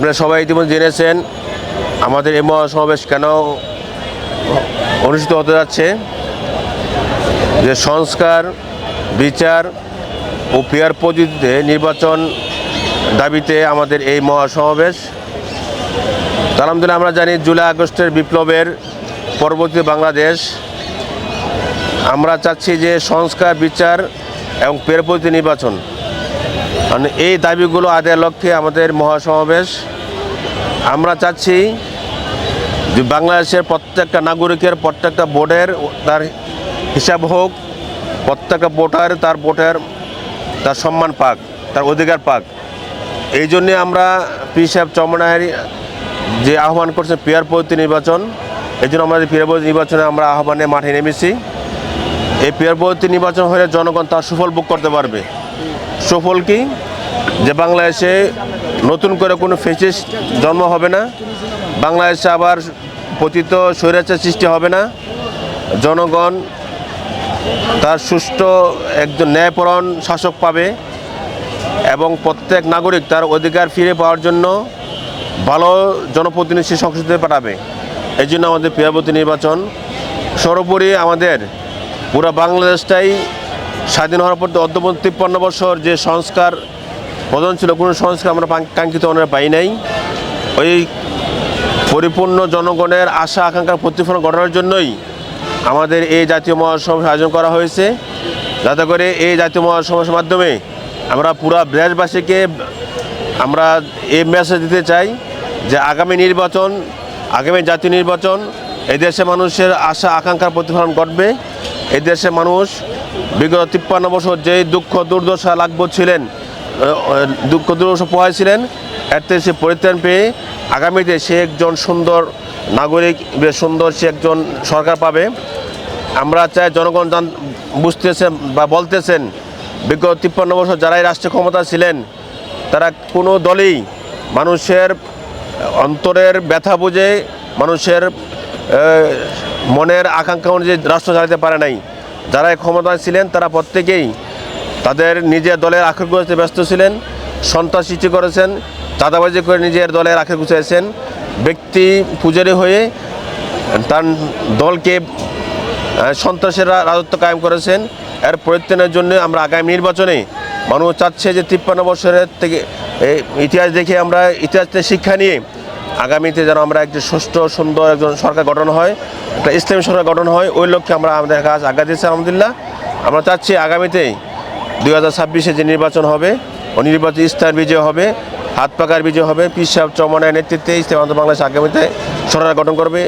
আপনারা সবাই ইতিমধ্যে জেনেছেন আমাদের এই মহাসমাবেশ কেন অনুষ্ঠিত হতে যাচ্ছে। যে সংস্কার, বিচার ও পেয়ার পদ্ধতিতে নির্বাচন দাবিতে আমাদের এই মহাসমাবেশ। আলহামদুলিল্লাহ আমরা জানি জুলাই আগস্টের বিপ্লবের পরবর্তী বাংলাদেশ। আমরা চাচ্ছি যে সংস্কার, বিচার এবং পেয়ার পদ্ধতি নির্বাচন মানে এই দাবিগুলো আদায়ের লক্ষ্যে আমাদের মহাসমাবেশ। আমরা চাচ্ছি যে বাংলাদেশের প্রত্যেকটা নাগরিকের, প্রত্যেকটা বোর্ডের তার হিসাব হোক, প্রত্যেকটা ভোটার তার ভোটের তার সম্মান পাক, তার অধিকার পাক। এই জন্যে আমরা পি সাহেব চমনাহারি যে আহ্বান করছে পেয়ার পদ্ধতি নির্বাচন, এই জন্য আমাদের পিয়ার পদ্ধতি নির্বাচনে আমরা আহ্বানে মাঠে নেমেছি। এই পেয়ার পদ্ধতি নির্বাচন হলে জনগণ তার সুফল ভোগ করতে পারবে। সুফল কি? যে বাংলাদেশে নতুন করে কোনো ফেসিস জন্ম হবে না, বাংলাদেশে আবার পতিত স্বৈরাচার সৃষ্টি হবে না, জনগণ তার সুষ্ঠু একজন ন্যায়পরণ শাসক পাবে এবং প্রত্যেক নাগরিক তার অধিকার ফিরে পাওয়ার জন্য ভালো জনপ্রতিনিধি সংসদে পাঠাবে। এই জন্য আমাদের প্রিয়াবতী নির্বাচন সর্বোপরি আমাদের পুরো বাংলাদেশটাই স্বাধীন হওয়ার পর অদ্যপন তিপ্পান্ন বছর যে সংস্কার, প্রধান ছিল, কোনো সংস্কার আমরা কাঙ্ক্ষিত আমরা পাই নাই। ওই পরিপূর্ণ জনগণের আশা, আকাঙ্ক্ষার প্রতিফলন ঘটানোর জন্যই আমাদের এই জাতীয় মহাসমাবেশ আয়োজন করা হয়েছে। যাতে করে এই জাতীয় মহাসমাবেশের মাধ্যমে আমরা পুরা দেশবাসীকে আমরা এই মেসেজ দিতে চাই যে আগামী নির্বাচন, আগামী জাতীয় নির্বাচন এই দেশের মানুষের আশা, আকাঙ্ক্ষার প্রতিফলন ঘটবে। এই দেশের মানুষ বিগত তিপ্পান্ন বছর যেই দুঃখ দুর্দশা লাগ্য ছিলেন দুঃখ দুর্দশা পোহায় ছিলেন থেকে সে পরিত্রাণ পেয়ে আগামীতে সে একজন সুন্দর নাগরিক, বেশ সুন্দর সে একজন সরকার পাবে। আমরা চাই জনগণ জান- বুঝতেছেন বা বলতেছেন, বিগত তিপ্পান্ন বছর যারাই রাষ্ট্রীয় ক্ষমতা ছিলেন, তারা কোনো দলই মানুষের অন্তরের ব্যথা বুঝে মানুষের মনের আকাঙ্ক্ষা অনুযায়ী রাষ্ট্র চালাতে পারে নাই। যারা ক্ষমতায় ছিলেন, তারা প্রত্যেকেই তাদের নিজের দলের আখের গুছাতে ব্যস্ত ছিলেন, সন্ত্রাস সৃষ্টি করেছেন, চাঁদাবাজি করে নিজের দলের আখের গুছাইছেন ব্যক্তি পূজারী হয়ে তার দলকে সন্ত্রাসেরা রাজত্ব কায়েম করেছেন। এর পরিত্রাণের জন্য আমরা আগামী নির্বাচনে মানুষ চাচ্ছে যে তিপ্পান্ন বছরের থেকে ইতিহাস দেখে আমরা ইতিহাস থেকে শিক্ষা নিয়ে আগামীতে যেন আমরা একটি সুষ্ঠু, সুন্দর একজন সরকার গঠন হয়, একটা ইসলামী সরকার গঠন হয়, ওই লক্ষ্যে আমরা আমাদের কাজ আজ্ঞা দিয়েছি, আলহামদুলিল্লাহ। আমরা চাচ্ছি আগামীতেই দুই হাজার ছাব্বিশে যে নির্বাচন হবে, ও নির্বাচন ইস্তার বিজয় হবে, হাত পাকার বিজয় হবে পিস সাহেব চমনের নেতৃত্বে ইসলাম বাংলাদেশ আগামীতে সরকার গঠন করবে।